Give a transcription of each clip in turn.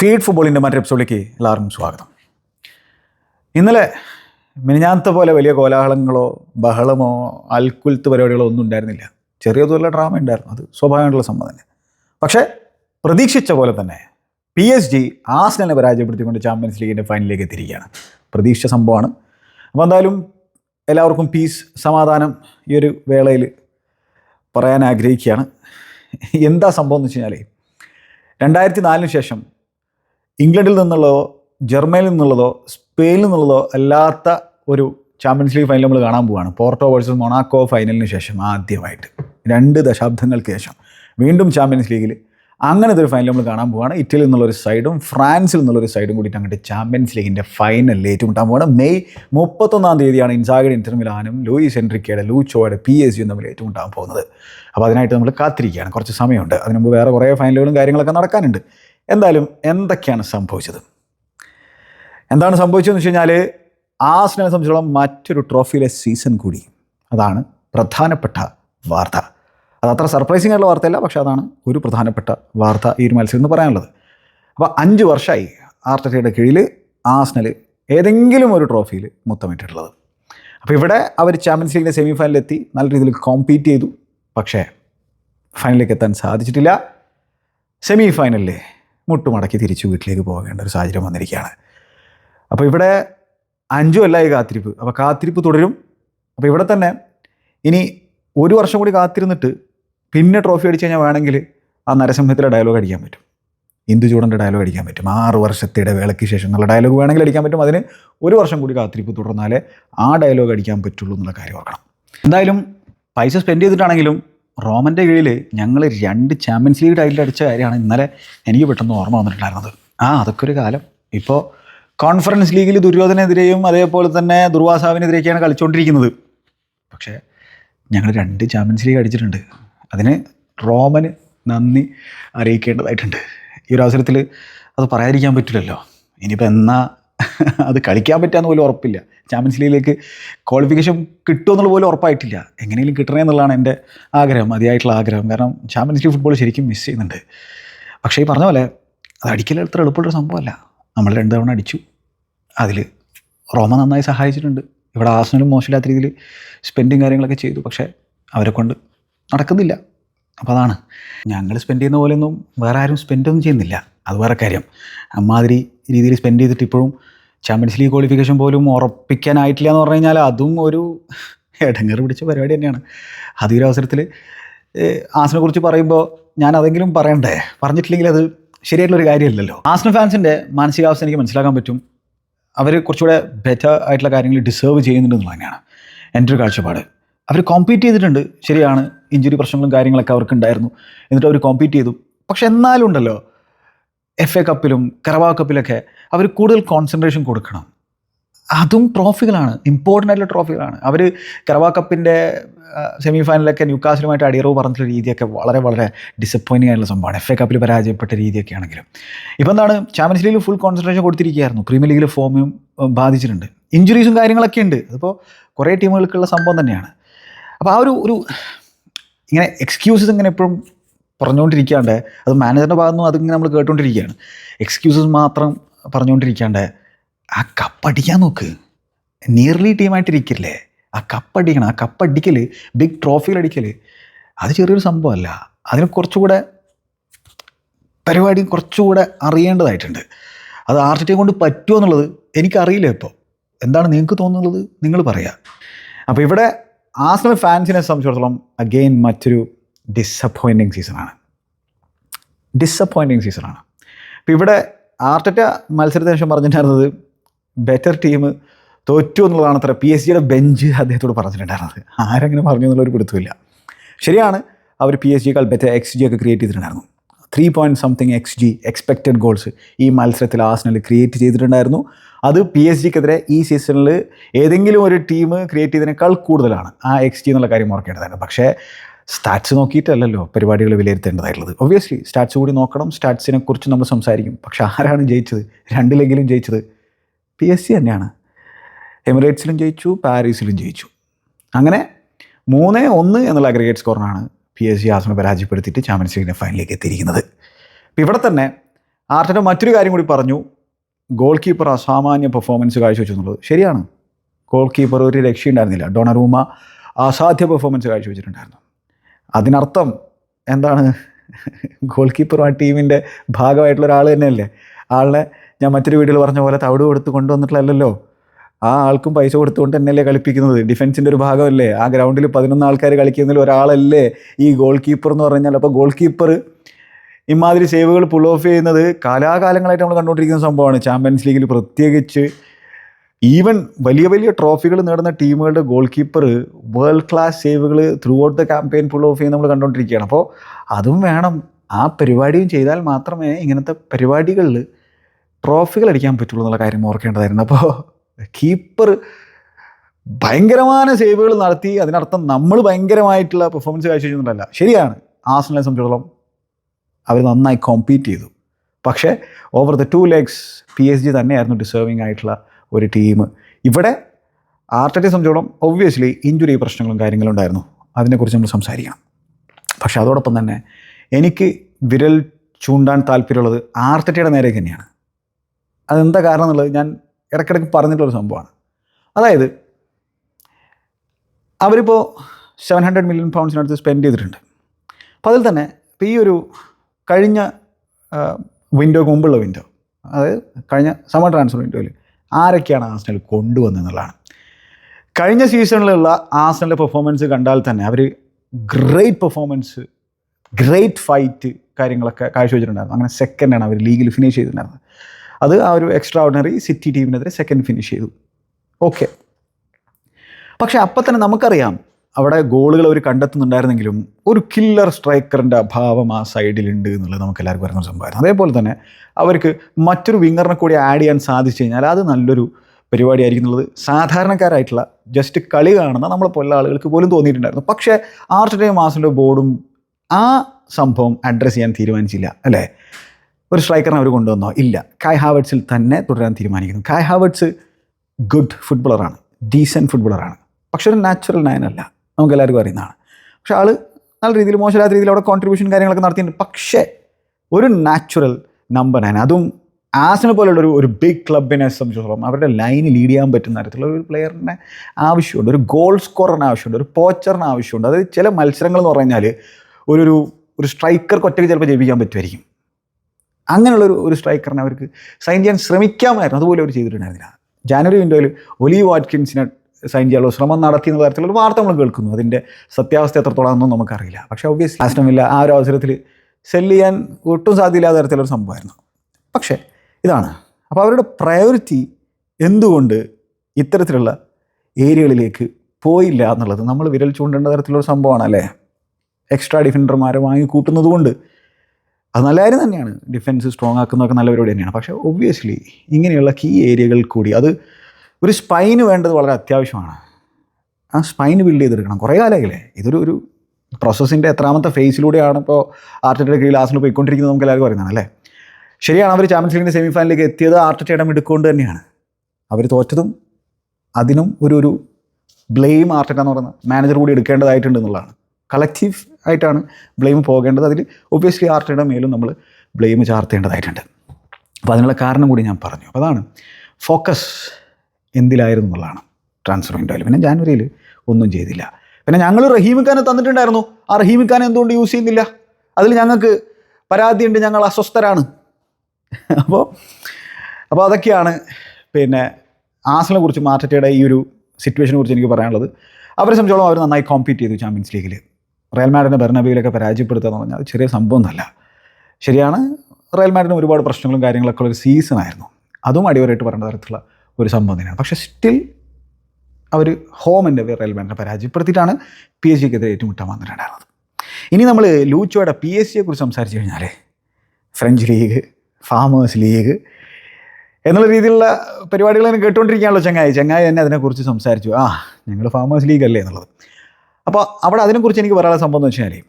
Feed ഫുട്ബോളിന്റെ മറ്റൊരു എപ്പിസോഡിലേക്ക് എല്ലാവർക്കും സ്വാഗതം. ഇന്നലെ മിനിഞ്ഞാത്ത പോലെ വലിയ കോലാഹലങ്ങളോ ബഹളമോ അൽക്കുൽത്ത് പരിപാടികളോ ഒന്നും ഉണ്ടായിരുന്നില്ല. ചെറിയ തോതിലുള്ള ഡ്രാമ ഉണ്ടായിരുന്നു. അത് സ്വാഭാവികമായിട്ടുള്ള സംഭവം തന്നെ. പക്ഷേ പ്രതീക്ഷിച്ച പോലെ തന്നെ പി എസ് ജി ആസ്നലിനെ പരാജയപ്പെടുത്തിക്കൊണ്ട് ചാമ്പ്യൻസ് ലീഗിന്റെ ഫൈനലിലേക്ക് എത്തിയിരിക്കുകയാണ്. പ്രതീക്ഷിച്ച സംഭവമാണ്. അപ്പോൾ എന്തായാലും എല്ലാവർക്കും പീസ് സമാധാനം ഈ ഒരു വേളയിൽ പറയാൻ ആഗ്രഹിക്കുകയാണ്. എന്താ സംഭവം എന്ന് വെച്ച് കഴിഞ്ഞാൽ രണ്ടായിരത്തി നാലിന് ശേഷം ഇംഗ്ലണ്ടിൽ നിന്നുള്ളതോ ജർമ്മനിയിൽ നിന്നുള്ളതോ സ്പെയിനിൽ നിന്നുള്ളതോ അല്ലാത്ത ഒരു ചാമ്പ്യൻസ് ലീഗ് ഫൈനൽ നമ്മൾ കാണാൻ പോവുകയാണ് പോർട്ടോ വേഴ്സസ് മൊണാക്കോ ഫൈനലിന് ശേഷം ആദ്യമായിട്ട്. രണ്ട് ദശാബ്ദങ്ങൾക്ക് ശേഷം വീണ്ടും ചാമ്പ്യൻസ് ലീഗിൽ അങ്ങനത്തെ ഒരു ഫൈനൽ നമ്മൾ കാണാൻ പോവുകയാണ് ഇറ്റലിയിൽ നിന്നുള്ളൊരു സൈഡും ഫ്രാൻസിൽ നിന്നുള്ളൊരു സൈഡും കൂടിയിട്ട് അങ്ങോട്ട് ചാമ്പ്യൻസ് ലീഗിന്റെ ഫൈനലിൽ ഏറ്റുമുട്ടാൻ പോവുകയാണ് മെയ് മുപ്പത്തൊന്നാം തീയതിയാണ് ഇൻസാഗഡ് ഇന്റർ മിലാനും ലൂയിസ് എൻട്രിക്കയുടെ ലൂച്ചോയുടെ പി എസ് ജിയും തമ്മിൽ ഏറ്റുമുട്ടാൻ പോകുന്നത്. അപ്പോൾ അതിനായിട്ട് നമ്മൾ കാത്തിരിക്കുകയാണ്. കുറച്ച് സമയമുണ്ട്. അതിനുമുമ്പ് വേറെ കുറേ ഫൈനലുകളും കാര്യങ്ങളൊക്കെ നടക്കാനുണ്ട്. എന്തായാലും എന്തൊക്കെയാണ് സംഭവിച്ചത്? എന്താണ് സംഭവിച്ചതെന്ന് വെച്ച് കഴിഞ്ഞാൽ ആസ്നനെ സംബന്ധിച്ചോളം മറ്റൊരു ട്രോഫിയിലെ സീസൺ കൂടി. അതാണ് പ്രധാനപ്പെട്ട വാർത്ത. അത് അത്ര സർപ്രൈസിംഗ് ആയിട്ടുള്ള വാർത്തയല്ല പക്ഷേ അതാണ് ഒരു പ്രധാനപ്പെട്ട വാർത്ത ഈ ഒരു മത്സരം എന്ന് പറയാനുള്ളത്. അപ്പോൾ അഞ്ച് വർഷമായി ആർട്ടറ്റയുടെ കീഴിൽ ആസ്നൽ ഏതെങ്കിലും ഒരു ട്രോഫിയിൽ മുത്തമിട്ടിട്ടുള്ളത്. അപ്പോൾ ഇവിടെ അവർ ചാമ്പ്യൻസ് ലീഗിന്റെ സെമി ഫൈനലിലെത്തി നല്ല രീതിയിൽ കോമ്പീറ്റ് ചെയ്തു. പക്ഷേ ഫൈനലിലേക്ക് എത്താൻ സാധിച്ചിട്ടില്ല. സെമി ഫൈനലിൽ മുട്ടുമടക്കി തിരിച്ച് വീട്ടിലേക്ക് പോകേണ്ട ഒരു സാഹചര്യം വന്നിരിക്കുകയാണ്. അപ്പോൾ ഇവിടെ അഞ്ചു ഈ കാത്തിരിപ്പ്. അപ്പോൾ കാത്തിരിപ്പ് തുടരും. അപ്പോൾ ഇവിടെ തന്നെ ഇനി ഒരു വർഷം കൂടി കാത്തിരുന്നിട്ട് പിന്നെ ട്രോഫി അടിച്ചു കഴിഞ്ഞാൽ വേണമെങ്കിൽ ആ നരസിംഹത്തിലെ ഡയലോഗ് അടിക്കാൻ പറ്റും. ഇന്ദുചൂടന്റെ ഡയലോഗ് അടിക്കാൻ പറ്റും. ആറ് വർഷത്തെ ഇടവേളയ്ക്ക് ശേഷം എന്നുള്ള ഡയലോഗ് വേണമെങ്കിൽ അടിക്കാൻ പറ്റും. അതിന് ഒരു വർഷം കൂടി കാത്തിരിപ്പ് തുടർന്നാലേ ആ ഡയലോഗ് അടിക്കാൻ പറ്റുള്ളൂ എന്നുള്ള കാര്യം ഓർക്കണം. എന്തായാലും പൈസ സ്പെൻഡ് ചെയ്തിട്ടാണെങ്കിലും റോമന്റെ കീഴിൽ ഞങ്ങൾ രണ്ട് ചാമ്പ്യൻസ് ലീഗ് ടൈറ്റിൽ അടിച്ച കാര്യമാണ് ഇന്നലെ എനിക്ക് പെട്ടെന്ന് ഓർമ്മ വന്നിട്ടുണ്ടായിരുന്നത്. ആ അതൊക്കെ ഒരു കാലം. ഇപ്പോൾ കോൺഫറൻസ് ലീഗിൽ ദുര്യോധനെതിരെയും അതേപോലെ തന്നെ ദുർവാസാവിനെതിരെയൊക്കെയാണ് കളിച്ചുകൊണ്ടിരിക്കുന്നത് പക്ഷേ ഞങ്ങൾ രണ്ട് ചാമ്പ്യൻസ് ലീഗ് അടിച്ചിട്ടുണ്ട്. അതിന് റോമന് നന്ദി അറിയിക്കേണ്ടതായിട്ടുണ്ട്. ഈ ഒരു അവസരത്തിൽ അത് പറയാതിരിക്കാൻ പറ്റില്ലല്ലോ. ഇനിയിപ്പോൾ എന്നാ അത് കളിക്കാൻ പറ്റാന്ന് പോലും ഉറപ്പില്ല. ചാമ്പ്യൻസ് ലീഗിലേക്ക് ക്വാളിഫിക്കേഷൻ കിട്ടുമെന്നുള്ള പോലും ഉറപ്പായിട്ടില്ല. എങ്ങനെയെങ്കിലും കിട്ടണേ എന്നുള്ളതാണ് എന്റെ ആഗ്രഹം മതിയായിട്ടുള്ള ആഗ്രഹം. കാരണം ചാമ്പ്യൻസ് ലീഗ് ഫുട്ബോൾ ശരിക്കും മിസ് ചെയ്യുന്നുണ്ട്. പക്ഷേ ഈ പറഞ്ഞ പോലെ അത് അടിക്കൽ അത്ര എളുപ്പമുള്ള സംഭവമല്ല. നമ്മൾ രണ്ട് തവണ അടിച്ചു. അതിൽ റോമ നന്നായി സഹായിച്ചിട്ടുണ്ട്. ഇവിടെ ആസനലും മോശമില്ലാത്ത രീതിയിൽ സ്പെൻഡിങ് കാര്യങ്ങളൊക്കെ ചെയ്തു. പക്ഷേ അവരെ കൊണ്ട് നടക്കുന്നില്ല. അപ്പോൾ അതാണ്. ഞങ്ങൾ സ്പെൻഡ് ചെയ്യുന്ന പോലെയൊന്നും വേറെ ആരും സ്പെൻഡൊന്നും ചെയ്യുന്നില്ല. അത് വേറെ കാര്യം. അമ്മാതിരി രീതിയിൽ സ്പെൻഡ് ചെയ്തിട്ട് ഇപ്പോഴും ചാമ്പ്യൻസ് ലീഗ് ക്വാളിഫിക്കേഷൻ പോലും ഉറപ്പിക്കാനായിട്ടില്ല എന്ന് പറഞ്ഞു കഴിഞ്ഞാൽ അതും ഒരു ഇടങ്ങേറ് പിടിച്ച പരിപാടി തന്നെയാണ്. അത് ഈ ഒരു അവസരത്തിൽ ആസിനെ കുറിച്ച് പറയുമ്പോൾ ഞാൻ അതെങ്കിലും പറയണ്ടേ? പറഞ്ഞിട്ടില്ലെങ്കിൽ അത് ശരിയായിട്ടുള്ളൊരു കാര്യമല്ലല്ലോ. ആസ്ന ഫാൻസിന്റെ മാനസികാവസ്ഥ എനിക്ക് മനസ്സിലാക്കാൻ പറ്റും. അവർ കുറച്ചുകൂടെ ബെറ്റർ ആയിട്ടുള്ള കാര്യങ്ങൾ ഡിസേർവ് ചെയ്യുന്നുണ്ട് എന്നുള്ളത് തന്നെയാണ് എന്റെ ഒരു കാഴ്ചപ്പാട്. അവർ കോമ്പീറ്റ് ചെയ്തിട്ടുണ്ട് ശരിയാണ്. ഇഞ്ചുറി പ്രശ്നങ്ങളും കാര്യങ്ങളൊക്കെ അവർക്ക് ഉണ്ടായിരുന്നു. എന്നിട്ട് അവർ കോമ്പീറ്റ് ചെയ്തു. പക്ഷെ എന്നാലും ഉണ്ടല്ലോ എഫ് എ കപ്പിലും കറവാ കപ്പിലൊക്കെ അവർ കൂടുതൽ കോൺസെൻട്രേഷൻ കൊടുക്കണം. അതും ട്രോഫികളാണ് ഇമ്പോർട്ടന്റ് ആയിട്ടുള്ള ട്രോഫികളാണ് അവർ കറവാ കപ്പിന്റെ സെമി ഫൈനലൊക്കെ ന്യൂക്കാസിലുമായിട്ട് അടിയറവ് പറഞ്ഞിട്ടുള്ള രീതിയൊക്കെ വളരെ വളരെ ഡിസപ്പോയിന്റിംഗ് ആയിട്ടുള്ള സംഭവമാണ്. എഫ് എ കപ്പിൽ പരാജയപ്പെട്ട രീതിയൊക്കെ ആണെങ്കിലും ഇപ്പം എന്താണ്? ചാമ്പ്യൻസ് ലീഗിൽ ഫുൾ കോൺസെൻട്രേഷൻ കൊടുത്തിരിക്കുകയായിരുന്നു. പ്രീമിയർ ലീഗിൽ ഫോമും ബാധിച്ചിട്ടുണ്ട്. ഇഞ്ചുറീസും കാര്യങ്ങളൊക്കെ ഉണ്ട്. അതിപ്പോൾ കുറേ ടീമുകൾക്കുള്ള സംഭവം തന്നെയാണ്. അപ്പോൾ ആ ഒരു ഒരു ഇങ്ങനെ എക്സ്ക്യൂസസ് ഇങ്ങനെ എപ്പോഴും പറഞ്ഞുകൊണ്ടിരിക്കാണ്ട് അത് മാനേജറിന്റെ ഭാഗത്തുനിന്ന് അതിങ്ങനെ നമ്മൾ കേട്ടുകൊണ്ടിരിക്കുകയാണ് എക്സ്ക്യൂസസ് മാത്രം പറഞ്ഞുകൊണ്ടിരിക്കാണ്ട് ആ കപ്പടിക്കാൻ നോക്ക്. നിയർലി ടീമായിട്ടിരിക്കില്ലേ ആ കപ്പടിക്കണം ആ കപ്പടിക്കൽ ബിഗ് ട്രോഫിയിൽ അടിക്കൽ അത് ചെറിയൊരു സംഭവമല്ല. അതിന് കുറച്ചുകൂടെ പരിപാടി കുറച്ചുകൂടെ അറിയേണ്ടതായിട്ടുണ്ട്. അത് ആർ ടി കൊണ്ട് പറ്റുമോ എന്നുള്ളത് എനിക്കറിയില്ല ഇപ്പോൾ. എന്താണ് നിങ്ങൾക്ക് തോന്നുന്നത്? നിങ്ങൾ പറയുക അപ്പോൾ ഇവിടെ ആസ്നൽ ഫാൻസിനെ സംബന്ധിച്ചിടത്തോളം അഗെയിൻ മറ്റൊരു ഡിസപ്പോയിന്റിങ് സീസണാണ് ഡിസപ്പോയിന്റിങ് സീസണാണ് അപ്പോൾ ഇവിടെ ആർട്ടറ്റ മത്സരത്തിന് ശേഷം പറഞ്ഞിട്ടുണ്ടായിരുന്നത് ബെറ്റർ ടീം തോറ്റു എന്നുള്ളതാണ് അത്ര. പി എസ് ജിയുടെ ബെഞ്ച് അദ്ദേഹത്തോട് പറഞ്ഞിട്ടുണ്ടായിരുന്നത്. ആരെങ്ങനെ പറഞ്ഞു എന്നുള്ളൊരു പിടുത്തമില്ല. ശരിയാണ് അവർ പി എസ് ജിയേക്കാൾ ബെറ്റർ എക്സ് ജി ഒക്കെ ക്രിയേറ്റ് ചെയ്തിട്ടുണ്ടായിരുന്നു. Three point something X G expected goals ഈ മത്സരത്തിൽ ആസ്നൽ ക്രിയേറ്റ് ചെയ്തിട്ടുണ്ടായിരുന്നു. അത് പി എസ് ജിക്കെതിരെ ഈ സീസണിൽ ഏതെങ്കിലും ഒരു ടീം ക്രിയേറ്റ് ചെയ്തതിനേക്കാൾ കൂടുതലാണ് ആ എക്സ് ജി എന്നുള്ള കാര്യം ഓർക്കേണ്ടതായിരുന്നു പക്ഷേ സ്റ്റാറ്റ്സ് നോക്കിയിട്ടല്ലല്ലോ പരിപാടികൾ വിലയിരുത്തേണ്ടതായിട്ടുള്ളത്. ഒബ്വിയസ്ലി സ്റ്റാറ്റ്സ് കൂടി നോക്കണം സ്റ്റാറ്റ്സിനെ കുറിച്ച് നമ്മൾ സംസാരിക്കും. പക്ഷേ ആരാണ് ജയിച്ചത്? രണ്ടിലെങ്കിലും ജയിച്ചത് പി എസ് സി തന്നെയാണ്. എമിറേറ്റ്സിലും ജയിച്ചു പാരീസിലും ജയിച്ചു. അങ്ങനെ മൂന്ന് ഒന്ന് എന്നുള്ള അഗ്രഗേറ്റ് സ്കോറിനാണ് പി എസ് ജി ആസിനെ പരാജയപ്പെടുത്തിയിട്ട് ചാമ്പ്യൻസ് ലീഗിന്റെ ഫൈനലിലേക്ക് എത്തിയിരിക്കുന്നത്. അപ്പോൾ ഇവിടെ തന്നെ ആർട്ടിന്റെ മറ്റൊരു കാര്യം കൂടി പറഞ്ഞു. ഗോൾ കീപ്പർ അസാമാന്യ പെർഫോമൻസ് കാഴ്ചവെച്ചു എന്നുള്ളത് ശരിയാണ്. ഗോൾ കീപ്പർ ഒരു രക്ഷയുണ്ടായിരുന്നില്ല. ഡോണറൂമ അസാധ്യ പെർഫോമൻസ് കാഴ്ചവെച്ചിട്ടുണ്ടായിരുന്നു. അതിനർത്ഥം എന്താണ്? ഗോൾ കീപ്പറും ആ ടീമിന്റെ ഭാഗമായിട്ടുള്ള ഒരാൾ തന്നെയല്ലേ? ആളിനെ ഞാൻ മറ്റൊരു വീഡിയോയിൽ പറഞ്ഞ പോലെ തവിട് കൊടുത്ത് കൊണ്ടുവന്നിട്ടില്ലല്ലോ. ആ ആൾക്കും പൈസ കൊടുത്തുകൊണ്ട് തന്നെയല്ലേ കളിപ്പിക്കുന്നത്? ഡിഫൻസിന്റെ ഒരു ഭാഗമല്ലേ? ആ ഗ്രൗണ്ടിൽ പതിനൊന്ന് ആൾക്കാർ കളിക്കുന്നതിൽ ഒരാളല്ലേ ഈ ഗോൾ കീപ്പർ എന്ന് പറഞ്ഞാൽ? അപ്പോൾ ഗോൾ കീപ്പർ ഇമാതിരി സേവുകൾ പുൾ ഓഫ് ചെയ്യുന്നത് കാലാകാലങ്ങളായിട്ട് നമ്മൾ കണ്ടുകൊണ്ടിരിക്കുന്ന സംഭവമാണ്. ചാമ്പ്യൻസ് ലീഗിൽ പ്രത്യേകിച്ച് ഈവൻ വലിയ വലിയ ട്രോഫികൾ നേടുന്ന ടീമുകളുടെ goal keeper world class സേവുകൾ through out the campaign full of ചെയ്യുന്ന നമ്മൾ കണ്ടുകൊണ്ടിരിക്കുകയാണ്. അപ്പോൾ അതും വേണം. ആ പരിപാടിയും ചെയ്താൽ മാത്രമേ ഇങ്ങനത്തെ പരിപാടികളിൽ ട്രോഫികൾ അടിക്കാൻ പറ്റുള്ളൂ എന്നുള്ള കാര്യം ഓർക്കേണ്ടതായിരുന്നു. അപ്പോൾ കീപ്പർ ഭയങ്കരമായ സേവുകൾ നടത്തി. അതിനർത്ഥം നമ്മൾ ഭയങ്കരമായിട്ടുള്ള പെർഫോമൻസ് കാഴ്ചവെക്കുന്നുണ്ടല്ല ശരിയാണ്. ആസനെ സംബന്ധിച്ചിടത്തോളം അവർ നന്നായി കോമ്പീറ്റ് ചെയ്തു. പക്ഷേ over the two legs P S G തന്നെയായിരുന്നു ഡിസേർവിംഗ് ആയിട്ടുള്ള ഒരു ടീം ഇവിടെ ആർട്ടിനെ സംബന്ധിച്ചോളം ഒബ്വിയസ്ലി ഇഞ്ചുറി പ്രശ്നങ്ങളും കാര്യങ്ങളും ഉണ്ടായിരുന്നു. അതിനെക്കുറിച്ച് നമ്മൾ സംസാരിക്കാം പക്ഷേ അതോടൊപ്പം തന്നെ എനിക്ക് വിരൽ ചൂണ്ടാൻ താല്പര്യമുള്ളത് ആർട്ടറ്റയുടെ നേരെ തന്നെയാണ്. അതെന്താ കാരണം എന്നുള്ളത് ഞാൻ ഇടയ്ക്കിടയ്ക്ക് പറഞ്ഞിട്ടുള്ളൊരു സംഭവമാണ്. അതായത് അവരിപ്പോൾ സെവൻ ഹൺഡ്രഡ് മില്യൺ പൗണ്ട്സിനടുത്ത് സ്പെൻഡ് ചെയ്തിട്ടുണ്ട്. അപ്പോൾ അതിൽ തന്നെ ഇപ്പോൾ ഈ ഒരു കഴിഞ്ഞ വിൻഡോയ്ക്ക് മുമ്പുള്ള വിൻഡോ അതായത് കഴിഞ്ഞ സമ്മർ ട്രാൻസ്ഫർ വിൻഡോയിൽ ആരൊക്കെയാണ് ആസ്നൽ കൊണ്ടുവന്നതെന്നുള്ളതാണ്. കഴിഞ്ഞ സീസണിലുള്ള ആസ്നലിന്റെ പെർഫോമൻസ് കണ്ടാൽ തന്നെ അവർ ഗ്രേറ്റ് പെർഫോമൻസ് ഗ്രേറ്റ് ഫൈറ്റ് കാര്യങ്ങളൊക്കെ കാഴ്ചവെച്ചിട്ടുണ്ടായിരുന്നു. അങ്ങനെ സെക്കൻഡാണ് അവർ ലീഗിൽ ഫിനിഷ് ചെയ്തിട്ടുണ്ടായിരുന്നത്. അത് ആ ഒരു എക്സ്ട്രാ ഓർഡിനറി സിറ്റി ടീമിനെതിരെ സെക്കൻഡ് ഫിനിഷ് ചെയ്തു. ഓക്കെ പക്ഷേ അപ്പം തന്നെ നമുക്കറിയാം അവിടെ ഗോളുകൾ അവർ കണ്ടെത്തുന്നുണ്ടായിരുന്നെങ്കിലും ഒരു കില്ലർ സ്ട്രൈക്കറിന്റെ അഭാവം ആ സൈഡിലുണ്ട് എന്നുള്ളത് നമുക്ക് എല്ലാവർക്കും അറിയുന്ന സംഭവമായിരുന്നു. അതേപോലെ തന്നെ അവർക്ക് മറ്റൊരു വിങ്ങറിനെ കൂടി ആഡ് ചെയ്യാൻ സാധിച്ചു കഴിഞ്ഞാൽ അത് നല്ലൊരു പരിപാടിയായിരിക്കും എന്നുള്ളത് സാധാരണക്കാരായിട്ടുള്ള ജസ്റ്റ് കളി കാണുന്ന നമ്മളെ പോലുള്ള ആളുകൾക്ക് പോലും തോന്നിയിട്ടുണ്ടായിരുന്നു. പക്ഷേ ആർട്ടിന്റെയും മാസിന്റെ ബോർഡും ആ സംഭവം അഡ്രസ്സ് ചെയ്യാൻ തീരുമാനിച്ചില്ല അല്ലേ? ഒരു സ്ട്രൈക്കറിനെ അവർ കൊണ്ടുവന്നോ? ഇല്ല. കായ് ഹാവേഡ്സിൽ തന്നെ തുടരാൻ തീരുമാനിക്കുന്നു. കായ് ഹാവേഡ്സ് ഗുഡ് ഫുട്ബോളറാണ് ഡീസന്റ് ഫുട്ബോളറാണ് പക്ഷെ ഒരു നാച്ചുറൽ നയൻ അല്ല. നമുക്ക് എല്ലാവർക്കും അറിയുന്നതാണ് പക്ഷെ ആൾ നല്ല രീതിയിൽ മോശമില്ലാത്ത രീതിയിൽ അവിടെ കോൺട്രിബ്യൂഷൻ കാര്യങ്ങളൊക്കെ നടത്തിയിട്ടുണ്ട്. പക്ഷേ ഒരു നാച്ചുറൽ നമ്പർ നയൻ അതും ആസിനെ പോലുള്ള ഒരു ഒരു ബിഗ് ക്ലബിനെ സംബന്ധിച്ചിടത്തോളം അവരുടെ ലൈന് ലീഡ് ചെയ്യാൻ പറ്റുന്ന തരത്തിലുള്ള ഒരു പ്ലെയറിനെ ആവശ്യമുണ്ട്. ഒരു ഗോൾ സ്കോറിന് ആവശ്യമുണ്ട്. ഒരു പോച്ചറിന് ആവശ്യമുണ്ട്. അതായത് ചില മത്സരങ്ങൾ എന്ന് പറഞ്ഞു കഴിഞ്ഞാൽ ഒരു ഒരു സ്ട്രൈക്കർക്ക് ഒറ്റയ്ക്ക് ചിലപ്പോൾ ജയിപ്പിക്കാൻ പറ്റുമായിരിക്കും. അങ്ങനെയുള്ളൊരു ഒരു സ്ട്രൈക്കറിനെ അവർക്ക് സൈൻ ചെയ്യാൻ ശ്രമിക്കാമായിരുന്നു. അതുപോലെ അവർ ചെയ്തിട്ടുണ്ടായിരുന്നില്ല. ജാനുവരി വിൻഡോയിൽ ഒലി വാറ്റ്കിൻസിനെ സൈൻ ചെയ്യാനുള്ള ശ്രമം നടത്തി എന്ന തരത്തിലുള്ള വാർത്ത നമ്മൾ കേൾക്കുന്നു. അതിന്റെ സത്യാവസ്ഥ എത്രത്തോളാണെന്നും നമുക്കറിയില്ല. പക്ഷേ ഒബ്വിയസ്ലി ആശ്രമില്ല ആ ഒരു അവസരത്തിൽ സെല്ല് ചെയ്യാൻ ഒട്ടും സാധ്യമില്ലാത്ത തരത്തിലൊരു സംഭവമായിരുന്നു. പക്ഷേ ഇതാണ്. അപ്പോൾ അവരുടെ പ്രയോറിറ്റി എന്തുകൊണ്ട് ഇത്തരത്തിലുള്ള ഏരിയകളിലേക്ക് പോയില്ല എന്നുള്ളത്. നമ്മൾ വിരൽ ചൂണ്ടേണ്ട തരത്തിലുള്ള സംഭവമാണ് അല്ലേ? എക്സ്ട്രാ ഡിഫൻഡർമാരെ വാങ്ങി കൂട്ടുന്നത് കൊണ്ട്. അത് നല്ല കാര്യം തന്നെയാണ്. ഡിഫൻസ് സ്ട്രോങ് ആക്കുന്നതൊക്കെ നല്ല തന്നെയാണ്. പക്ഷേ ഒബ്വിയസ്ലി ഇങ്ങനെയുള്ള കീ ഏരിയകൾ കൂടി അത് ഒരു സ്പൈന് വേണ്ടത് വളരെ അത്യാവശ്യമാണ്. ആ സ്പൈന് ബിൽഡ് ചെയ്തെടുക്കണം. കുറേ കാലമായില്ലേ? ഇതൊരു ഒരു പ്രോസസ്സിന്റെ എത്രാമത്തെ ഫേസിലൂടെയാണ് ഇപ്പോൾ ആർട്ടിയുടെ കീഴിൽ ആസിൽ പോയിക്കൊണ്ടിരിക്കുന്നത് നമുക്ക് എല്ലാവർക്കും പറയുന്നതാണ് അല്ലേ? ശരിയാണ് അവർ ചാമ്പ്യൻസ് ലീഗിന്റെ സെമി ഫൈനലിലേക്ക് എത്തിയത് ആർട്ടിയുടെ മിടുക്കൊണ്ട് തന്നെയാണ്. അവർ തോറ്റതും അതിനും ഒരു ഒരു ബ്ലെയിം ആർട്ടിറ്റ എന്ന് പറയുന്ന മാനേജർ കൂടി എടുക്കേണ്ടതായിട്ടുണ്ട് എന്നുള്ളതാണ്. കളക്റ്റീവ് ആയിട്ടാണ് ബ്ലെയിം പോകേണ്ടത്. അതിൽ ഒബ്വിയസ്ലി ആർട്ടിയുടെ മേലും നമ്മൾ ബ്ലെയിം ചാർത്തേണ്ടതായിട്ടുണ്ട്. അപ്പോൾ അതിനുള്ള കാരണം കൂടി ഞാൻ പറഞ്ഞു. അപ്പോൾ അതാണ്. ഫോക്കസ് എന്തിലായിരുന്നു എന്നുള്ളതാണ്. ട്രാൻസ്ഫർ വിൻഡോയിൽ പിന്നെ ജാനുവരിയിൽ ഒന്നും ചെയ്തില്ല. പിന്നെ ഞങ്ങൾ റഹീം ഖാനെ തന്നിട്ടുണ്ടായിരുന്നു. ആ റഹീം ഖാനെ എന്തുകൊണ്ട് യൂസ് ചെയ്യുന്നില്ല? അതിൽ ഞങ്ങൾക്ക് പരാതിയുണ്ട്. ഞങ്ങൾ അസ്വസ്ഥരാണ്. അപ്പോൾ അപ്പോൾ അതൊക്കെയാണ് പിന്നെ ആസിനെ കുറിച്ച് മാർട്ടറ്റയുടെ ഈ ഒരു സിറ്റുവേഷനെ കുറിച്ച് എനിക്ക് പറയാനുള്ളത്. അവരെ സംബന്ധിച്ചോളം അവർ നന്നായി കോമ്പീറ്റ് ചെയ്തു ചാമ്പ്യൻസ് ലീഗിൽ റയൽ മാഡിനെ ബെർണബിയിലൊക്കെ പരാജയപ്പെടുത്തുക എന്ന് പറഞ്ഞാൽ ചെറിയ സംഭവമൊന്നുമല്ല. ശരിയാണ് റയൽ മാഡിന് ഒരുപാട് പ്രശ്നങ്ങളും കാര്യങ്ങളൊക്കെ ഉള്ള ഒരു സീസൺ ആയിരുന്നു. അതും അടിവരായിട്ട് പറയേണ്ട തരത്തിലുള്ള ഒരു സംഭവം തന്നെയാണ്. പക്ഷേ സ്റ്റിൽ അവർ ഹോമിന്റെ റയൽ ബാങ്കിനെ പരാജയപ്പെടുത്തിയിട്ടാണ് പി എസ് ജിക്കെതിരെ ഏറ്റുമുട്ടാൻ വന്നിട്ടുണ്ടായിരുന്നത്. ഇനി നമ്മൾ ലൂച്ചോയുടെ പി എസ് സിയെ കുറിച്ച് സംസാരിച്ചു കഴിഞ്ഞാൽ ഫ്രഞ്ച് ലീഗ് ഫാമേഴ്സ് ലീഗ് എന്നുള്ള രീതിയിലുള്ള പരിപാടികൾ തന്നെ കേട്ടുകൊണ്ടിരിക്കുകയാണല്ലോ ചങ്ങായി. ചങ്ങായി തന്നെ അതിനെക്കുറിച്ച് സംസാരിച്ചു. ആ ഞങ്ങൾ ഫാമേഴ്സ് ലീഗ് അല്ലേ എന്നുള്ളത്. അപ്പോൾ അവിടെ അതിനെക്കുറിച്ച് എനിക്ക് പറയാനുള്ള സംഭവം എന്ന് വെച്ചാൽ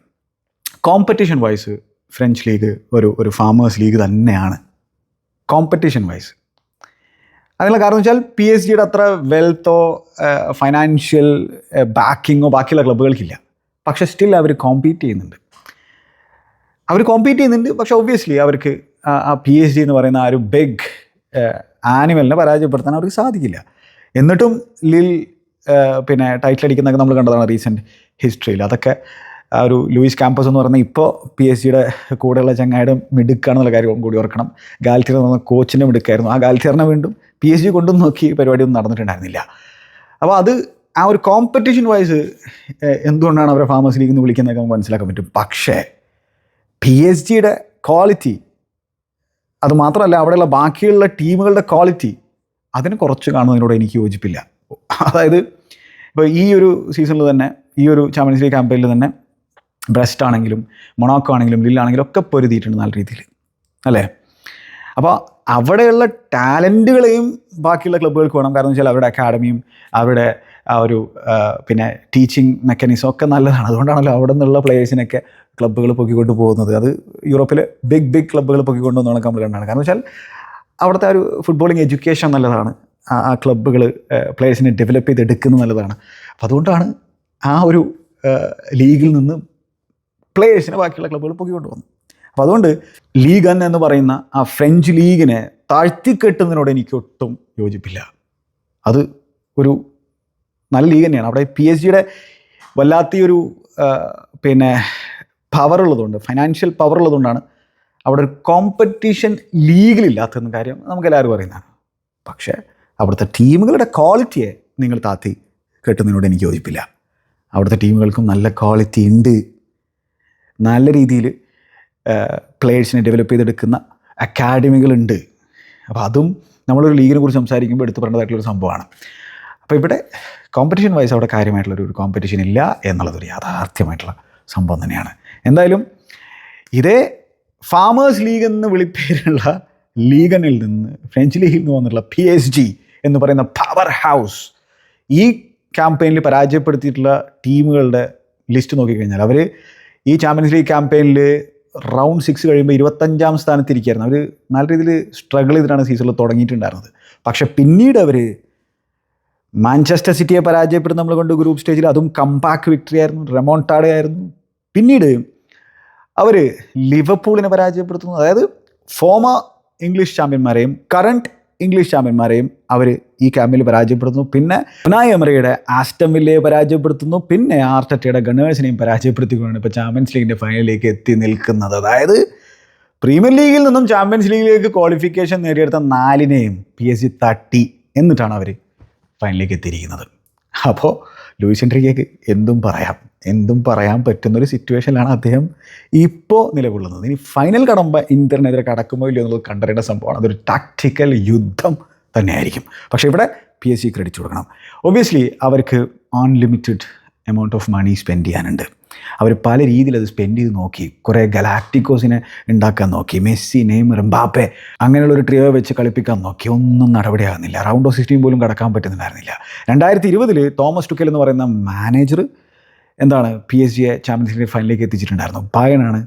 കോമ്പറ്റീഷൻ വൈസ് ഫ്രഞ്ച് ലീഗ് ഒരു ഒരു ഫാമേഴ്സ് ലീഗ് തന്നെയാണ്. കോമ്പറ്റീഷൻ വൈസ് അതിനുള്ള കാരണം വെച്ചാൽ പി എസ് ജിയുടെ അത്ര വെൽത്തോ ഫൈനാൻഷ്യൽ ബാക്കിങ്ങോ ബാക്കിയുള്ള ക്ലബ്ബുകൾക്കില്ല പക്ഷേ സ്റ്റിൽ അവർ കോമ്പീറ്റ് ചെയ്യുന്നുണ്ട്. അവർ കോമ്പീറ്റ് ചെയ്യുന്നുണ്ട് പക്ഷേ ഒബ്വിയസ്ലി അവർക്ക് ആ പി എസ് ജി എന്ന് പറയുന്ന ആ ഒരു ബിഗ് ആനിമലിനെ പരാജയപ്പെടുത്താൻ അവർക്ക് സാധിക്കില്ല. എന്നിട്ടും ലിൽ പിന്നെ ടൈറ്റിൽ അടിക്കുന്നതൊക്കെ നമ്മൾ കണ്ടതാണ് റീസെന്റ് ഹിസ്റ്ററിയിൽ അതൊക്കെ ആ ഒരു ലൂയിസ് ക്യാമ്പസ് എന്ന് പറയുന്ന ഇപ്പോൾ പി എസ് സിയുടെ കൂടെയുള്ള ചങ്ങായുടെ മിടുക്കാണെന്നുള്ള കാര്യം കൂടി ഓർക്കണം. ഗാൽത്തിയർ എന്ന് പറഞ്ഞ കോച്ചിന്റെ മിടുക്കായിരുന്നു. ആ ഗാൽത്തിയറിനെ വീണ്ടും പി എസ് ജി കൊണ്ടും നോക്കി പരിപാടിയൊന്നും നടന്നിട്ടുണ്ടായിരുന്നില്ല. അപ്പോൾ അത് ആ ഒരു കോമ്പറ്റീഷൻ വൈസ് എന്തുകൊണ്ടാണ് അവരെ ഫാമേഴ്സ് ലീഗ് എന്ന് വിളിക്കുന്നതൊക്കെ നമുക്ക് മനസ്സിലാക്കാൻ പറ്റും. പക്ഷേ പി എസ് ജിയുടെ ക്വാളിറ്റി അത് മാത്രമല്ല അവിടെയുള്ള ബാക്കിയുള്ള ടീമുകളുടെ ക്വാളിറ്റി അതിന് കുറച്ച് കാണുന്നതിനോട് എനിക്ക് യോജിപ്പില്ല. അതായത് ഇപ്പോൾ ഈ ഒരു സീസണിൽ തന്നെ ഈ ഒരു ചാമ്പ്യൻസ് ലീഗ് ക്യാമ്പയിനിൽ തന്നെ ബ്രസ്റ്റ് ആണെങ്കിലും മൊണാക്കോ ആണെങ്കിലും ലില്ലാണെങ്കിലും ഒക്കെ പൊരുതിയിട്ടുണ്ട് നല്ല രീതിയിൽ. അല്ലേ? അപ്പോൾ അവിടെയുള്ള ടാലന്റുകളെയും ബാക്കിയുള്ള ക്ലബ്ബുകൾക്ക് വേണം. കാരണം വെച്ചാൽ അവരുടെ അക്കാഡമിയും അവരുടെ ആ ഒരു പിന്നെ ടീച്ചിങ് മെക്കാനിസം ഒക്കെ നല്ലതാണ്. അതുകൊണ്ടാണല്ലോ അവിടെ നിന്നുള്ള പ്ലേയേഴ്സിനൊക്കെ ക്ലബ്ബുകൾ പൊക്കിക്കൊണ്ട് പോകുന്നത്. അത് യൂറോപ്പിലെ ബിഗ് ബിഗ് ക്ലബ്ബുകൾ പൊക്കിക്കൊണ്ട് പോകുന്നതാണ് നമ്മൾ കണ്ടാണ് കാരണം വെച്ചാൽ അവിടുത്തെ ഒരു ഫുട്ബോളിങ് എഡ്യൂക്കേഷൻ നല്ലതാണ്. ആ ആ ക്ലബ്ബുകൾ പ്ലേയേഴ്സിനെ ഡെവലപ്പ് ചെയ്തെടുക്കുന്നത് നല്ലതാണ്. അപ്പോൾ അതുകൊണ്ടാണ് ആ ഒരു ലീഗിൽ നിന്ന് പ്ലേയേഴ്സിനെ ബാക്കിയുള്ള ക്ലബ്ബുകൾ പൊക്കിക്കൊണ്ട് വന്നു അപ്പോൾ അതുകൊണ്ട് ലീഗൻ എന്ന് പറയുന്ന ആ ഫ്രഞ്ച് ലീഗിനെ താഴ്ത്തിക്കെട്ടുന്നതിനോട് എനിക്ക് ഒട്ടും യോജിപ്പില്ല. അത് ഒരു നല്ല ലീഗ് തന്നെയാണ്. അവിടെ പി എസ് ജിയുടെ വല്ലാത്തൊരു പിന്നെ പവർ ഉള്ളതുകൊണ്ട് ഫൈനാൻഷ്യൽ പവർ ഉള്ളതുകൊണ്ടാണ് അവിടെ ഒരു കോമ്പറ്റീഷൻ ലീഗിലില്ലാത്തെന്ന കാര്യം നമുക്ക് എല്ലാവരും അറിയുന്നതാണ്. പക്ഷേ അവിടുത്തെ ടീമുകളുടെ ക്വാളിറ്റിയെ നിങ്ങൾ താത്തി കെട്ടുന്നതിനോട് എനിക്ക് യോജിപ്പില്ല. അവിടുത്തെ ടീമുകൾക്കും നല്ല ക്വാളിറ്റി ഉണ്ട്. നല്ല രീതിയിൽ പ്ലേയേഴ്സിനെ ഡെവലപ്പ് ചെയ്തെടുക്കുന്ന അക്കാഡമികളുണ്ട് അപ്പോൾ അതും നമ്മളൊരു ലീഗിനെ കുറിച്ച് സംസാരിക്കുമ്പോൾ എടുത്തു പറഞ്ഞതായിട്ടുള്ളൊരു സംഭവമാണ്. അപ്പോൾ ഇവിടെ കോമ്പറ്റീഷൻ വൈസ് അവിടെ കാര്യമായിട്ടുള്ളൊരു ഒരു കോമ്പറ്റീഷൻ ഇല്ല എന്നുള്ളതൊരു യാഥാർത്ഥ്യമായിട്ടുള്ള സംഭവം തന്നെയാണ്. എന്തായാലും ഇതേ ഫാമേഴ്സ് ലീഗ് എന്ന് വിളിപ്പേരുള്ള ലീഗനിൽ നിന്ന് ഫ്രഞ്ച് ലീഗിൽ നിന്ന് വന്നിട്ടുള്ള പി എസ് ജി എന്ന് പറയുന്ന പവർ ഹൗസ് ഈ ക്യാമ്പയിനിൽ പരാജയപ്പെടുത്തിയിട്ടുള്ള ടീമുകളുടെ ലിസ്റ്റ് നോക്കിക്കഴിഞ്ഞാൽ അവർ ഈ ചാമ്പ്യൻസ് ലീഗ് ക്യാമ്പയിനിൽ റൗണ്ട് സിക്സ് കഴിയുമ്പോൾ ഇരുപത്തഞ്ചാം സ്ഥാനത്തിരിക്കുകയായിരുന്നു. അവർ നല്ല രീതിയിൽ സ്ട്രഗിൾ ചെയ്തിട്ടാണ് സീസണിൽ തുടങ്ങിയിട്ടുണ്ടായിരുന്നത്. പക്ഷേ പിന്നീട് അവർ മാഞ്ചസ്റ്റർ സിറ്റിയെ പരാജയപ്പെടുന്ന നമ്മൾ കൊണ്ട് ഗ്രൂപ്പ് സ്റ്റേജിൽ അതും കമ്പാക്ക് വിക്ടറി ആയിരുന്നു. റെമോൺടാഡ ആയിരുന്നു. പിന്നീട് അവർ ലിവർപൂളിനെ പരാജയപ്പെടുത്തുന്നു. അതായത് ഫോമ ഇംഗ്ലീഷ് ചാമ്പ്യന്മാരെയും കറണ്ട് ഇംഗ്ലീഷ് ചാമ്പ്യന്മാരെയും അവർ ഈ ക്യാമ്പിൽ പരാജയപ്പെടുത്തുന്നു. പിന്നെ ഉനായ് എമറിയുടെ ആസ്റ്റം വില്ലയെ പരാജയപ്പെടുത്തുന്നു. പിന്നെ ആർട്ടറ്റയുടെ ഗണേഴ്സിനെയും പരാജയപ്പെടുത്തിക്കൊണ്ടാണ് ഇപ്പോൾ ചാമ്പ്യൻസ് ലീഗിന്റെ ഫൈനലിലേക്ക് എത്തി നിൽക്കുന്നത്. അതായത് പ്രീമിയർ ലീഗിൽ നിന്നും ചാമ്പ്യൻസ് ലീഗിലേക്ക് ക്വാളിഫിക്കേഷൻ നേടിയെടുത്ത നാലിനെയും പി എസ് ജി തട്ടി എന്നിട്ടാണ് അവർ ഫൈനലിലേക്ക് എത്തിയിരിക്കുന്നത്. അപ്പോൾ ലൂയിസ് എൻട്രിക്കേക്ക് എന്തും പറയാം. എന്തും പറയാൻ പറ്റുന്നൊരു സിറ്റുവേഷനിലാണ് അദ്ദേഹം ഇപ്പോൾ നിലകൊള്ളുന്നത്. ഇനി ഫൈനൽ കടമ്പ ഇന്ത്യനെതിരെ കടക്കുമോ ഇല്ലയോ എന്നുള്ളത് കണ്ടറിയേണ്ട സംഭവമാണ്. അതൊരു ടാക്ടിക്കൽ യുദ്ധം. തന്നെയായിരിക്കും. പക്ഷേ ഇവിടെ പി എസ് സി ക്രെഡിറ്റ് കൊടുക്കണം. ഒബ്വിയസ്ലി അവർക്ക് unlimited amount of money spend ചെയ്യാനുണ്ട്. അവർ പല രീതിയിൽ അത് സ്പെൻഡ് ചെയ്ത് നോക്കി. കുറേ ഗലാക്ടിക്കോസിനെ ഉണ്ടാക്കാൻ നോക്കി. മെസ്സി നെയ്മർ ബാപ്പെ അങ്ങനെയുള്ള ഒരു ട്രിയോ വെച്ച് കളിപ്പിക്കാൻ നോക്കി. ഒന്നും നടപടിയാകുന്നില്ല. റൗണ്ട് ഓഫ് സിക്സ്റ്റീൻ പോലും കടക്കാൻ പറ്റുന്നുണ്ടായിരുന്നില്ല രണ്ടായിരത്തി ഇരുപതിൽ തോമസ് ടുക്കൽ എന്ന് പറയുന്ന മാനേജർ എന്താണ് പി എസ് ജിയെ ചാമ്പ്യൻസ് ലീഗ് ഫൈനലിലേക്ക് എത്തിച്ചിട്ടുണ്ടായിരുന്നു. പായനാണ്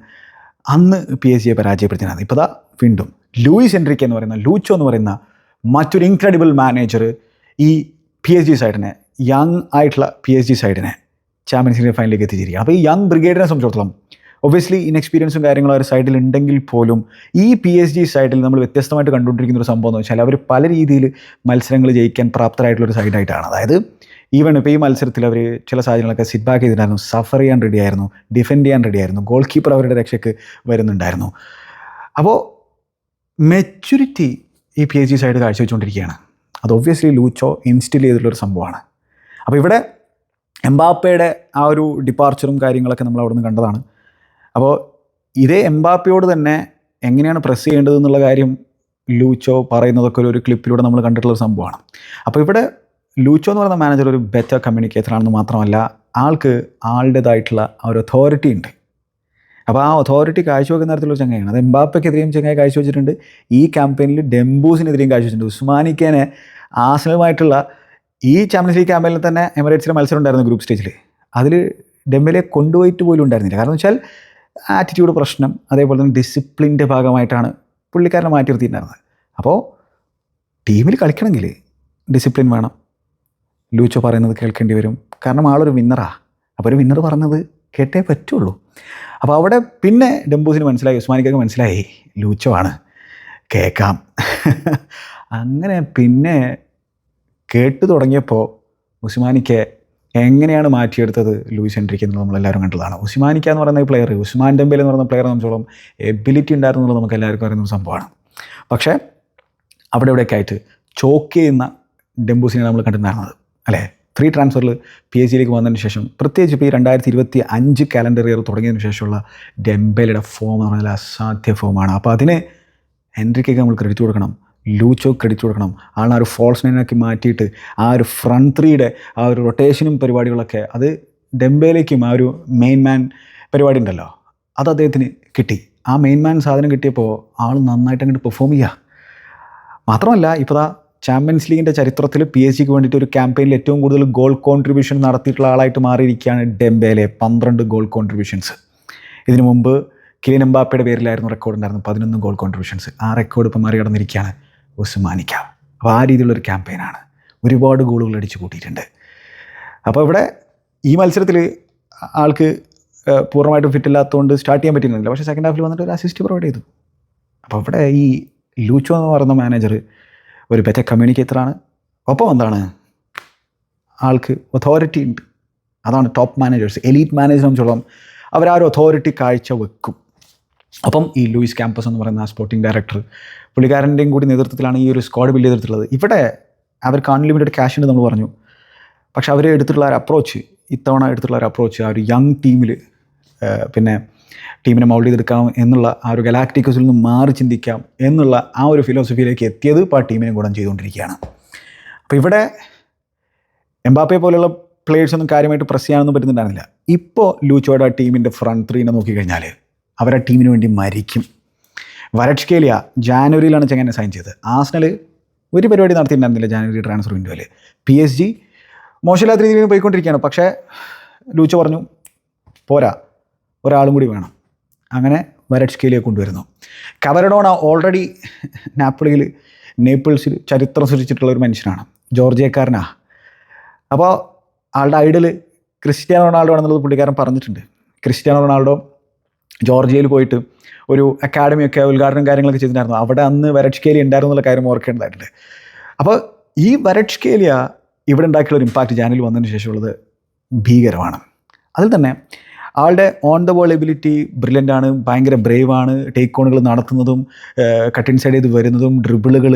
അന്ന് പി എസ് ജിയെ പരാജയപ്പെടുത്തിയത്. ഇപ്പോൾ ദാ വീണ്ടും. ലൂയിസ് എൻട്രിക്ക് എന്ന് പറയുന്ന ലൂച്ചോ എന്ന് പറയുന്ന മറ്റൊരു ഇൻക്രെഡിബിൾ മാനേജർ ഈ പി എസ് ജി സൈഡിനെ യങ് ആയിട്ടുള്ള പി എസ് ജി സൈഡിനെ ചാമ്പ്യൻസ് ലീഗ് ഫൈനലിലേക്ക് എത്തിച്ചിരിക്കുക അപ്പോൾ ഈ യങ് ബ്രിഗേഡിനെ സംബന്ധിച്ചിടത്തോളം ഒബ്വിയസ്ലി ഇൻഎക്സ്പീരിയൻസും കാര്യങ്ങളും ഒരു സൈഡിൽ ഉണ്ടെങ്കിൽ പോലും ഈ പി എസ് ജി സൈഡിൽ നമ്മൾ വ്യത്യസ്തമായിട്ട് കണ്ടുകൊണ്ടിരിക്കുന്ന ഒരു സംഭവം എന്ന് വെച്ചാൽ അവർ പല രീതിയിൽ മത്സരങ്ങൾ ജയിക്കാൻ പ്രാപ്തരായിട്ടുള്ള ഒരു സൈഡായിട്ടാണ് അതായത് ഈവൺ ഇപ്പോൾ ഈ മത്സരത്തിൽ അവർ ചില സാഹചര്യങ്ങളൊക്കെ സിറ്റ് ബാക്ക് ചെയ്തിട്ടുണ്ടായിരുന്നു. സഫർ ചെയ്യാൻ റെഡി ആയിരുന്നു ഡിഫെൻഡ് ചെയ്യാൻ റെഡി ആയിരുന്നു ഗോൾ കീപ്പർ അവരുടെ രക്ഷയ്ക്ക് വരുന്നുണ്ടായിരുന്നു. അപ്പോൾ മെച്യൂരിറ്റി ഈ പി എച്ച് ഡി സൈഡ് കാഴ്ചവെച്ചുകൊണ്ടിരിക്കുകയാണ്. അത് ഒബ്വിയസ്ലി ലൂച്ചോ ഇൻസ്റ്റിൽ ചെയ്തിട്ടുള്ളൊരു സംഭവമാണ്. അപ്പോൾ ഇവിടെ എംബാപ്പയുടെ ആ ഒരു ഡിപ്പാർച്ചറും കാര്യങ്ങളൊക്കെ നമ്മൾ അവിടെ നിന്ന് കണ്ടതാണ്. അപ്പോൾ ഇതേ എംബാപ്പയോട് തന്നെ എങ്ങനെയാണ് പ്രസ് ചെയ്യേണ്ടത് എന്നുള്ള കാര്യം ലൂച്ചോ പറയുന്നതൊക്കെ ഒരു- ക്ലിപ്പിലൂടെ നമ്മൾ കണ്ടിട്ടുള്ള ഒരു സംഭവമാണ്. അപ്പോൾ ഇവിടെ ലൂച്ചോ എന്ന് പറയുന്ന മാനേജർ ഒരു ബെറ്റർ കമ്മ്യൂണിക്കേറ്റർ ആണെന്ന് മാത്രമല്ല ആൾക്ക് ആളുടേതായിട്ടുള്ള ഒരു അതോറിറ്റി ഉണ്ട്. അപ്പോൾ ആ അതോറിറ്റി കാഴ്ചവെക്കുന്ന തരത്തിലുള്ള ചങ്ങയാണ് അത് എംബാപ്പയ്ക്കെതിരെയും ചങ്ങായി കാഴ്ചവെച്ചിട്ടുണ്ട് ഈ ക്യാമ്പയിനിൽ ഡെംബൂസിനെതിരെയും കാഴ്ചവെച്ചിട്ടുണ്ട് ഉസ്മാനിക്കേനെ ആസനവുമായിട്ടുള്ള ഈ ചാമ്പ്യൻസ് ലീഗ് ക്യാമ്പയിനിൽ തന്നെ എമിറേറ്റ്സിലെ മത്സരം ഉണ്ടായിരുന്നു ഗ്രൂപ്പ് സ്റ്റേജിൽ അതിൽ ഡെംബലെ കൊണ്ടുപോയിട്ട് പോലും ഉണ്ടായിരുന്നില്ല. കാരണം വെച്ചാൽ ആറ്റിറ്റ്യൂഡ് പ്രശ്നം അതേപോലെ തന്നെ ഡിസിപ്ലിന്റെ ഭാഗമായിട്ടാണ് പുള്ളിക്കാരനെ മാറ്റി നിർത്തിയിട്ടുണ്ടായിരുന്നത്. അപ്പോൾ ടീമിൽ കളിക്കണമെങ്കിൽ ഡിസിപ്ലിൻ വേണം. ലൂച്ചോ പറയുന്നത് കേൾക്കേണ്ടി വരും. കാരണം ആളൊരു വിന്നറാണ് അപ്പോൾ ഒരു വിന്നർ പറഞ്ഞത് കേട്ടേ പറ്റുള്ളൂ. അപ്പോൾ അവിടെ പിന്നെ ഡംബൂസിന് മനസ്സിലായി ഉസ്മാനിക്കൊക്കെ മനസ്സിലായി ലൂച്ചമാണ് കേൾക്കാം അങ്ങനെ പിന്നെ കേട്ടു തുടങ്ങിയപ്പോൾ ഉസ്മാനിക്ക് എങ്ങനെയാണ് മാറ്റിയെടുത്തത് ലൂയിസ് എൻട്രിക്ക് എന്നുള്ളത് നമ്മളെല്ലാവരും കണ്ടതാണ്. ഉസ്മാനിക്ക എന്ന് പറയുന്ന പ്ലെയർ ഉസ്മാൻ ഡെമ്പേൽ എന്ന് പറയുന്ന പ്ലെയർ സംബന്ധിച്ചോളം എബിലിറ്റി ഉണ്ടായിരുന്നു എന്നുള്ളത് നമുക്ക് എല്ലാവർക്കും അറിയുന്ന സംഭവമാണ്. പക്ഷേ അവിടെ ഇവിടെയൊക്കെ ആയിട്ട് ചോക്ക് ചെയ്യുന്ന ഡെമ്പൂസിനെ നമ്മൾ കണ്ടിട്ടുണ്ടായിരുന്നത് അല്ലേ? ഫ്രീ ട്രാൻസ്ഫറിൽ പി എച്ച് ജിയിലേക്ക് വന്നതിന് ശേഷം പ്രത്യേകിച്ച് ഇപ്പോൾ ഈ രണ്ടായിരത്തി ഇരുപത്തി അഞ്ച് കാലണ്ടർ ഇയർ തുടങ്ങിയതിന് ശേഷമുള്ള ഡെംബേലയുടെ ഫോം എന്ന് പറഞ്ഞാൽ അസാധ്യ ഫോമാണ് അപ്പോൾ അതിന് എൻട്രിക്കൊക്കെ നമ്മൾ ക്രെഡിറ്റ് കൊടുക്കണം ലൂച്ചോ ക്രെഡിറ്റ് കൊടുക്കണം. ആണ് ആ ഒരു ഫോൾസ് നൈനാക്കി മാറ്റിയിട്ട് ആ ഒരു ഫ്രണ്ട് ത്രീയുടെ ആ ഒരു റൊട്ടേഷനും പരിപാടികളൊക്കെ അത് ഡെംബേലേക്കും ആ ഒരു മെയിൻ മാൻ പരിപാടി ഉണ്ടല്ലോ അത് അദ്ദേഹത്തിന് കിട്ടി. ആ മെയിൻ മാൻ സാധനം കിട്ടിയപ്പോൾ ആൾ നന്നായിട്ട് അങ്ങോട്ട് പെർഫോം ചെയ്യുക മാത്രമല്ല ഇപ്പോൾ ചാമ്പ്യൻസ് ലീഗിന്റെ ചരിത്രത്തിൽ പി എസ് ജിക്ക് വേണ്ടിയിട്ട് ഒരു ക്യാമ്പയിനിൽ ഏറ്റവും കൂടുതൽ ഗോൾ കോൺട്രിബ്യൂഷൻ നടത്തിയിട്ടുള്ള ആളായിട്ട് മാറിയിരിക്കുകയാണ് ഡെംബേലെ പന്ത്രണ്ട് ഗോൾ കോൺട്രിബ്യൂഷൻസ് ഇതിനു മുമ്പ് കിലിൻ എംബാപ്പയുടെ പേരിലായിരുന്നു റെക്കോർഡ് ഉണ്ടായിരുന്നത്. പതിനൊന്ന് ഗോൾ കോൺട്രിബ്യൂഷൻസ് ആ റെക്കോർഡ് ഇപ്പോൾ മറികടന്നിരിക്കുകയാണ് ഉസ്മാനിക്ക. അപ്പോൾ ആ രീതിയിലുള്ളൊരു ക്യാമ്പയിനാണ് ഒരുപാട് ഗോളുകൾ അടിച്ചു കൂട്ടിയിട്ടുണ്ട്. അപ്പോൾ ഇവിടെ ഈ മത്സരത്തിൽ ആൾക്ക് പൂർണമായിട്ടും ഫിറ്റില്ലാത്തതുകൊണ്ട് സ്റ്റാർട്ട് ചെയ്യാൻ പറ്റുന്നില്ല പക്ഷേ സെക്കൻഡ് ഹാഫിൽ വന്നിട്ട് ഒരു അസിസ്റ്റ് പ്രൊവൈഡ് ചെയ്തു. അപ്പോൾ ഇവിടെ ഈ ലൂച്ചോ എന്ന് പറയുന്ന മാനേജർ ഒരു ബെറ്റർ കമ്മ്യൂണിക്കേറ്ററാണ് ഒപ്പം എന്താണ്? ആൾക്ക് അതോറിറ്റി ഉണ്ട്. അതാണ് ടോപ്പ് മാനേജേഴ്സ് എലീറ്റ് സംബന്ധിച്ചോളം അവർ ആ ഒരു അതോറിറ്റി കാഴ്ച വെക്കും. അപ്പം ഈ ലൂയിസ് ക്യാമ്പസ് എന്ന് പറയുന്ന സ്പോർട്ടിംഗ് ഡയറക്ടർ പുള്ളിക്കാരന്റെയും കൂടി നേതൃത്വത്തിലാണ് ഈ ഒരു സ്ക്വാഡ് ബിൽഡ് ചെയ്തിട്ടുള്ളത്. ഇവിടെ അവർക്ക് അൺലിമിറ്റഡ് ക്യാഷ് ഉണ്ട് നമ്മൾ പറഞ്ഞു. പക്ഷെ അവർ എടുത്തിട്ടുള്ള ഒരു അപ്രോച്ച് ഇത്തവണ എടുത്തിട്ടുള്ള ഒരു അപ്രോച്ച് ആ ഒരു യങ് ടീമിൽ പിന്നെ ടീമിനെ മൗൾഡ് ചെയ്തെടുക്കാം എന്നുള്ള ആ ഒരു ഗലാക്ടിക്കസിൽ നിന്ന് മാറി ചിന്തിക്കാം എന്നുള്ള ആ ഒരു ഫിലോസഫിയിലേക്ക് എത്തിയത് ഇപ്പോൾ ആ ടീമിനെ ഗുണം ചെയ്തുകൊണ്ടിരിക്കുകയാണ്. അപ്പോൾ ഇവിടെ എംബാപ്പയെ പോലെയുള്ള പ്ലേയേഴ്സൊന്നും കാര്യമായിട്ട് പ്രസ് ചെയ്യാനൊന്നും പറ്റുന്നുണ്ടായിരുന്നില്ല. ഇപ്പോൾ ലൂച്ചോയുടെ ആ ടീമിന്റെ ഫ്രണ്ട് ത്രീനെ നോക്കിക്കഴിഞ്ഞാൽ അവർ ആ ടീമിന് വേണ്ടി മരിക്കും. വരക്ഷ്കേലിയ ജാനുവരിയിലാണ് ചെങ്ങനെ സൈൻ ചെയ്തത്. ആസ്നൽ ഒരു പരിപാടി നടത്തിയിട്ടുണ്ടായിരുന്നില്ല ജാനുവരി ട്രാൻസ്ഫർ വിൻഡോയിൽ പി എസ് ജി മോശമില്ലാത്ത രീതിയിൽ പോയിക്കൊണ്ടിരിക്കുകയാണ്. പക്ഷേ ലൂച്ച പറഞ്ഞു പോരാ ഒരാളും കൂടി വേണം. അങ്ങനെ വരട്ഷ്കേലിയെ കൊണ്ടുവരുന്നു. കവരഡോണ ഓൾറെഡി നാപ്പിളിയിൽ നേപ്പിൾസിൽ ചരിത്രം സൃഷ്ടിച്ചിട്ടുള്ള ഒരു മനുഷ്യനാണ്. ജോർജിയക്കാരനാ. അപ്പോൾ ആളുടെ ഐഡൽ ക്രിസ്ത്യാനോ റൊണാൾഡോ ആണെന്നുള്ളത് പുള്ളിക്കാരൻ പറഞ്ഞിട്ടുണ്ട്. ക്രിസ്ത്യാനോ റൊണാൾഡോ ജോർജിയയിൽ പോയിട്ട് ഒരു അക്കാഡമിയൊക്കെ ഉദ്ഘാടനം കാര്യങ്ങളൊക്കെ ചെയ്തിട്ടുണ്ടായിരുന്നു. അവിടെ അന്ന് വരട്ഷ്കേലി ഉണ്ടായിരുന്നു എന്നുള്ള കാര്യം ഓർക്കേണ്ടതായിട്ടുണ്ട്. അപ്പോൾ ഈ വരട്ഷ്കേലിയ ഇവിടെ ഉണ്ടാക്കിയുള്ള ഒരു ഇമ്പാക്റ്റ് ചാനൽ വന്നതിന് ശേഷമുള്ളത് ഭീകരമാണ്. അതിൽ തന്നെ ആളുടെ on the ball ability brilliant ആണ് ഭയങ്കര ബ്രേവ് ആണ്. ടേക്ക് ഓണുകൾ നടത്തുന്നതും കട്ട് ഇൻസൈഡ് ചെയ്ത് വരുന്നതും ഡ്രിബിളുകൾ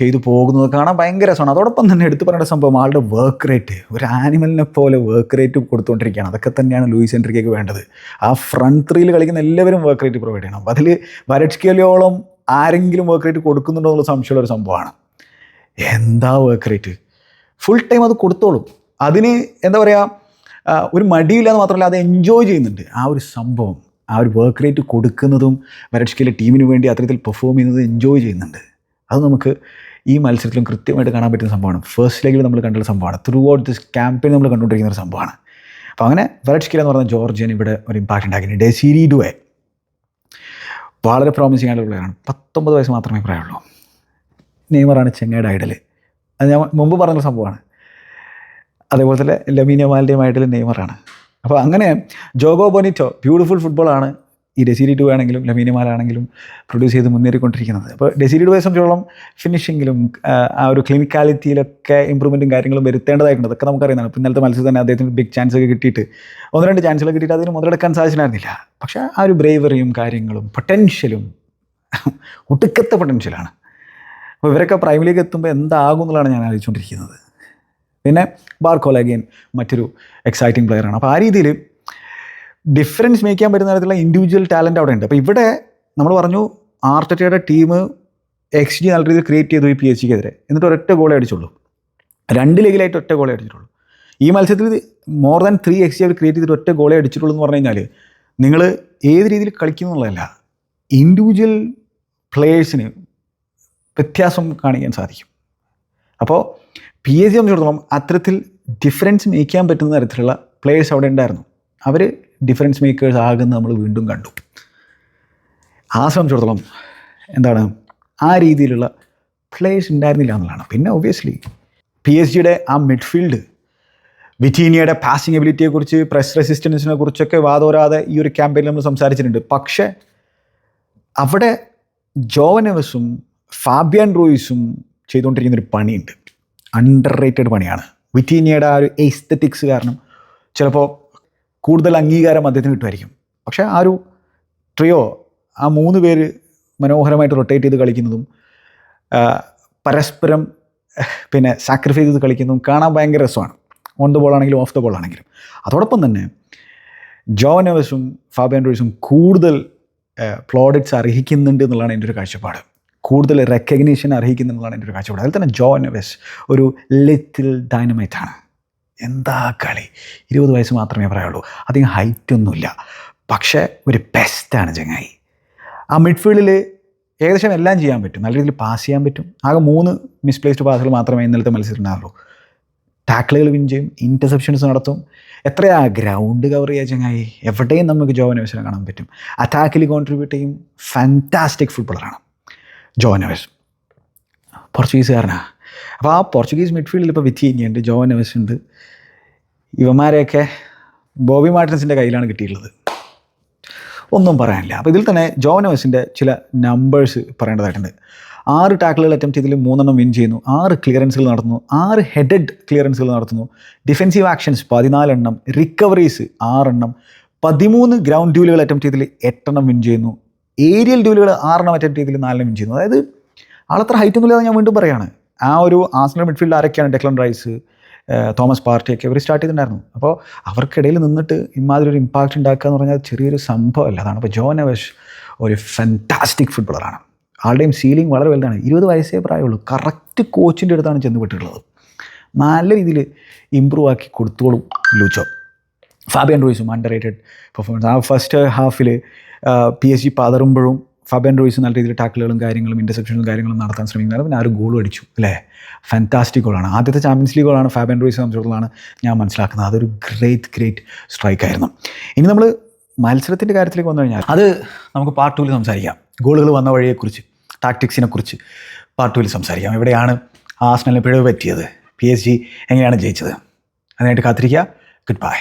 ചെയ്തു പോകുന്നതും കാണാൻ ഭയങ്കര രസമാണ്. അതോടൊപ്പം തന്നെ എടുത്തു പറയേണ്ട സംഭവം ആളുടെ വർക്ക് റേറ്റ് ഒരു ആനിമലിനെ പോലെ വർക്ക് റേറ്റ് കൊടുത്തുകൊണ്ടിരിക്കുകയാണ്. അതൊക്കെ തന്നെയാണ് ലൂയിസ് എൻട്രിക്കൊക്കെ വേണ്ടത്. ആ ഫ്രണ്ട് ത്രീയിൽ കളിക്കുന്ന എല്ലാവരും വർക്ക് റേറ്റ് പ്രൊവൈഡ് ചെയ്യണം. അതിൽ വരട്സ്കേലിയോളം ആരെങ്കിലും വർക്ക് റേറ്റ് കൊടുക്കുന്നുണ്ടോ എന്നുള്ള സംശയമുള്ള ഒരു സംഭവമാണ്. എന്താ വർക്ക് റേറ്റ് ഫുൾ ടൈം അത് കൊടുത്തോളും. അതിന് എന്താ പറയുക ഒരു മടിയില്ലാന്ന് മാത്രമല്ല അത് എൻജോയ് ചെയ്യുന്നുണ്ട്. ആ ഒരു സംഭവം ആ ഒരു വർക്ക് റേറ്റ് കൊടുക്കുന്നതും വരട്സ്കയിലെ ടീമിന് വേണ്ടി അത്തരത്തിൽ പെർഫോം ചെയ്യുന്നത് എൻജോയ് ചെയ്യുന്നുണ്ട്. അത് നമുക്ക് ഈ മത്സരത്തിലും കൃത്യമായിട്ട് കാണാൻ പറ്റുന്ന സംഭവമാണ്. ഫസ്റ്റ് ലെഗിൽ നമ്മൾ കണ്ടുള്ള സംഭവമാണ്. ത്രൂ ഔട്ട് ദിസ് ക്യാമ്പയിൻ നമ്മൾ കണ്ടുകൊണ്ടിരിക്കുന്ന ഒരു സംഭവമാണ്. അപ്പോൾ അങ്ങനെ വരട്സ്കിൽ എന്ന് പറഞ്ഞ ജോർജിയൻ ഇവിടെ ഒരു ഇമ്പാക്റ്റ് ഉണ്ടാക്കിയിട്ടുണ്ട്. ഡെസിരി ഡുവെ. വളരെ പ്രോമിസിംഗ് ആയിട്ടുള്ള പ്ലെയറാണ് പത്തൊമ്പത് വയസ്സ് മാത്രമേ പ്രായമുള്ളൂ. നെയ്മറാണ് ചെങ്ങയുടെ ഐഡൽ അത് ഞാൻ മുമ്പ് പറഞ്ഞ സംഭവമാണ്. അതേപോലെ തന്നെ ലമീനിയ ഐഡൽ നെയ്മറാണ് അപ്പോൾ അങ്ങനെ ജോഗോ ബൊനിറ്റോ ബ്യൂട്ടിഫുൾ ഫുട്ബോളാണ് ഈ ഡെസിരി ടു ആണെങ്കിലും ലമീനിയമാലാണെങ്കിലും പ്രൊഡ്യൂസ് ചെയ്ത് മുന്നേറിക്കൊണ്ടിരിക്കുന്നത്. അപ്പോൾ ഡെസിരി ടു സംബന്ധിച്ചോളം ഫിനിഷിങ്ങിലും ആ ഒരു ക്ലിനിക്കാലിറ്റിയിലൊക്കെ ഇമ്പ്രൂവ്മെന്റും കാര്യങ്ങളും വരുത്തേണ്ടതായിട്ടുണ്ട്. അതൊക്കെ നമുക്കറിയുന്നതാണ്. ഇപ്പം ഇന്നലത്തെ മത്സരത്തിൽ തന്നെ അദ്ദേഹത്തിന് ബിഗ് ചാൻസ് ഒക്കെ കിട്ടിയിട്ട് ഒന്ന് രണ്ട് ചാൻസുകൾ കിട്ടിയിട്ട് അതിന് മുതലെടുക്കാൻ സാധിച്ചിട്ടുണ്ടായിരുന്നില്ല. പക്ഷേ ആ ഒരു ബ്രേവറിയും കാര്യങ്ങളും പൊട്ടൻഷ്യലും ഒടുക്കത്തെ പൊട്ടൻഷ്യലാണ് അപ്പോൾ ഇവരൊക്കെ പ്രൈമിലേക്ക് എത്തുമ്പോൾ എന്താകും എന്നുള്ളതാണ് ഞാൻ ആലോചിച്ചുകൊണ്ടിരിക്കുന്നത്. പിന്നെ ബാർക്കോല അഗെയിൻ മറ്റൊരു എക്സൈറ്റിംഗ് പ്ലെയറാണ് അപ്പോൾ ആ രീതിയിൽ ഡിഫറൻസ് മേക്ക് ചെയ്യാൻ പറ്റുന്ന തരത്തിലുള്ള ഇൻഡിവിജ്വൽ ടാലന്റ് അവിടെ ഉണ്ട്. അപ്പോൾ ഇവിടെ നമ്മൾ പറഞ്ഞു ആർട്ടറ്റയുടെ ടീം എക്സ് ജി നല്ല രീതിയിൽ ക്രിയേറ്റ് ചെയ്തു ഈ പി എച്ച് സിക്കെതിരെ എന്നിട്ട് ഒരൊറ്റ ഗോളേ അടിച്ചുള്ളൂ. രണ്ട് ലീഗിലായിട്ട് ഒറ്റ ഗോളേ അടിച്ചിട്ടുള്ളൂ. ഈ മത്സരത്തിൽ more than three X G അവർ ക്രിയേറ്റ് ചെയ്തിട്ട് ഒറ്റ ഗോളേ അടിച്ചിട്ടുള്ളൂ എന്ന് പറഞ്ഞു കഴിഞ്ഞാൽ നിങ്ങൾ ഏത് രീതിയിൽ കളിക്കുന്നു എന്നുള്ളതല്ല ഇൻഡിവിജ്വൽ പ്ലേയേഴ്സിന് വ്യത്യാസം കാണിക്കാൻ സാധിക്കും. അപ്പോൾ പി എസ് ജി സംബന്ധിച്ചിടത്തോളം അത്തരത്തിൽ ഡിഫറൻസ് മേക്ക് ചെയ്യാൻ പറ്റുന്ന തരത്തിലുള്ള പ്ലേയേഴ്സ് അവിടെ ഉണ്ടായിരുന്നു. അവർ ഡിഫറൻസ് മേക്കേഴ്സ് ആകുന്ന നമ്മൾ വീണ്ടും കണ്ടു. ആ സംബന്ധിച്ചിടത്തോളം എന്താണ്? ആ രീതിയിലുള്ള പ്ലേയേഴ്സ് ഉണ്ടായിരുന്നില്ല എന്നുള്ളതാണ്. പിന്നെ ഒബ്വിയസ്ലി പി എസ് ജിയുടെ ആ മിഡ്ഫീൽഡ് വിറ്റീനിയയുടെ പാസിംഗ് എബിലിറ്റിയെക്കുറിച്ച് പ്രസ് റെസിസ്റ്റൻസിനെ കുറിച്ചൊക്കെ വാദോരാതെ ഈ ഒരു ക്യാമ്പയിനിൽ നമ്മൾ സംസാരിച്ചിട്ടുണ്ട്. പക്ഷേ അവിടെ ജോവനവസും ഫാബിയൻ റോയിസും ചെയ്തുകൊണ്ടിരിക്കുന്നൊരു പണിയുണ്ട്. അണ്ടർ റേറ്റഡ് പണിയാണ്. വിറ്റീനിയയുടെ ആ ഒരു എസ്തറ്റിക്സ് കാരണം ചിലപ്പോൾ കൂടുതൽ അംഗീകാരം അദ്ദേഹത്തിന് കിട്ടുമായിരിക്കും. പക്ഷേ ആ ഒരു ട്രിയോ ആ മൂന്ന് പേര് മനോഹരമായിട്ട് റൊട്ടേറ്റ് ചെയ്ത് കളിക്കുന്നതും പരസ്പരം പിന്നെ സാക്രിഫൈസ് ചെയ്ത് കളിക്കുന്നതും കാണാൻ ഭയങ്കര രസമാണ്. ഓൺ ദ ബോൾ ആണെങ്കിലും ഓഫ് ദ ബോൾ ആണെങ്കിലും. അതോടൊപ്പം തന്നെ ജോനവസും ഫാബിയൻ റോയ്സും കൂടുതൽ പ്ലോഡിറ്റ്സ് അർഹിക്കുന്നുണ്ട് എന്നുള്ളതാണ് എന്റെ ഒരു കാഴ്ചപ്പാട്. കൂടുതൽ റെക്കഗ്നീഷൻ അർഹിക്കുന്നുള്ളതാണ് എന്റെ ഒരു കാഴ്ചപ്പാട്. അതിൽ തന്നെ ജോനവസ് ഒരു ലിറ്റിൽ ഡൈനമൈറ്റ് ആണ്. എന്താ കളി? ഇരുപത് വയസ്സ് മാത്രമേ പറയുള്ളൂ. അധികം ഹൈറ്റ് ഒന്നുമില്ല. പക്ഷേ ഒരു ബെസ്റ്റാണ് ചങ്ങായി. ആ മിഡ്ഫീൽഡിൽ ഏകദേശം എല്ലാം ചെയ്യാൻ പറ്റും. നല്ല രീതിയിൽ പാസ് ചെയ്യാൻ പറ്റും. ആകെ മൂന്ന് മിസ്പ്ലേസ്ഡ് പാസുകൾ മാത്രമേ ഇന്നലത്തെ മത്സരത്തിനുണ്ടാവുള്ളൂ. ടാക്കിളുകൾ വിൻ ചെയ്യും ഇന്റർസെപ്ഷൻസ് നടത്തും. എത്രയാ ഗ്രൗണ്ട് കവർ ചെയ്യുക ചങ്ങായി? എവിടെയും നമുക്ക് ജോവനവേസിനെ കാണാൻ പറ്റും. അറ്റാക്കിൽ കോൺട്രിബ്യൂട്ട് ചെയ്യും. ഫാന്റാസ്റ്റിക് ഫുട്ബോളറാണ് ജോവനവേസ് പോർച്ചുഗീസുകാരനാണ് അപ്പോൾ ആ പോർച്ചുഗീസ് മിഡ്ഫീൽഡിൽ ഇപ്പോൾ വിത്തിയുണ്ട് ജോനവസ് ഉണ്ട്. ഇവന്മാരെയൊക്കെ ബോബി മാർട്ടിൻസിന്റെ കയ്യിലാണ് കിട്ടിയിട്ടുള്ളത്. ഒന്നും പറയാനില്ല. അപ്പോൾ ഇതിൽ തന്നെ ജോവനോസിന്റെ ചില നമ്പേഴ്സ് പറയേണ്ടതായിട്ടുണ്ട്. ആറ് ടാക്കിളുകൾ അറ്റംപ്റ്റ് ചെയ്തതിൽ മൂന്നെണ്ണം വിൻ ചെയ്യുന്നു. ആറ് ക്ലിയറൻസുകൾ നടത്തുന്നു. ആറ് ഹെഡഡ് ക്ലിയറൻസുകൾ നടത്തുന്നു. Defensive actions പതിനാലെണ്ണം. റിക്കവറീസ് ആറെണ്ണം. പതിമൂന്ന് ഗ്രൗണ്ട് ഡ്യൂലുകൾ അറ്റംപ്റ്റ് ചെയ്തതിൽ എട്ടെണ്ണം വിൻ ചെയ്യുന്നു. ഏരിയൽ ഡ്യൂലുകൾ ആറെണ്ണം അറ്റൻഡ് ചെയ്തതിൽ നാലെണ്ണം വിൻ ചെയ്യുന്നു അതായത് ആളത്ര ഹൈറ്റ് ഒന്നുമില്ലാതെ ഞാൻ വീണ്ടും പറയുകയാണ് ആ ഒരു ആസ്നൽ മിഡ്ഫീൽഡ് ആരൊക്കെയാണ്? ഡെക്ലൻ റൈസ് തോമസ് പാർട്ടിയൊക്കെ അവർ സ്റ്റാർട്ട് ചെയ്തിട്ടുണ്ടായിരുന്നു. അപ്പോൾ അവർക്കിടയിൽ നിന്നിട്ട് ഇമാതിരി ഒരു ഇമ്പാക്റ്റ് ഉണ്ടാക്കുക എന്ന് പറഞ്ഞാൽ ചെറിയൊരു സംഭവമല്ല. അതാണ് അപ്പോൾ ജോനവഷ് ഒരു ഫാന്റാസ്റ്റിക് ഫുട്ബോളറാണ് ആളുടെയും സീലിംഗ് വളരെ വലുതാണ്. ഇരുപത് വയസ്സേ പ്രായമുള്ളൂ. കറക്റ്റ് കോച്ചിന്റെ അടുത്താണ് ചെന്ന് വിട്ടിട്ടുള്ളത്. നല്ല രീതിയിൽ ഇമ്പ്രൂവ് ആക്കി കൊടുത്തോളും ലൂച്ചോ. ഫാബിയൻ റോയിസും അണ്ടർ റേറ്റഡ് പെർഫോമൻസ് ആ ഫസ്റ്റ് ഹാഫിൽ പി എസ് ജി പതറുമ്പോഴും ഫാബിയൻ റോയിസ് നല്ല രീതിയിൽ ടാക്കിളുകളും കാര്യങ്ങളും ഇന്റർസെപ്ഷനും കാര്യങ്ങളും നടത്താൻ ശ്രമിക്കുന്നത് പിന്നെ ആ ഒരു ഗോൾ അടിച്ചു അല്ലേ? ഫാന്റാസ്റ്റിക് ഗോളാണ് ആദ്യത്തെ ചാമ്പ്യൻസ് ലീഗ് ഗോളാണ് ഫാബിയൻ റോയിസ് സംബന്ധിച്ചിടത്തോളാണ് ഞാൻ മനസ്സിലാക്കുന്നത്. അതൊരു ഗ്രേറ്റ് ഗ്രേറ്റ് സ്ട്രൈക്കായിരുന്നു ഇനി നമ്മൾ മത്സരത്തിന്റെ കാര്യത്തിലേക്ക് വന്നു കഴിഞ്ഞാൽ അത് നമുക്ക് പാർട്ട് ടൂവിൽ സംസാരിക്കാം. ഗോളുകൾ വന്ന വഴിയെക്കുറിച്ച് ടാക്ടിക്സിനെ കുറിച്ച് പാർട്ട് ടൂവിൽ സംസാരിക്കാം. എവിടെയാണ് ആസ്നലിന് പിഴവ് പറ്റിയത്? പി എസ് ജി എങ്ങനെയാണ് ജയിച്ചത്? അതിനായിട്ട് കാത്തിരിക്കുക. Good bye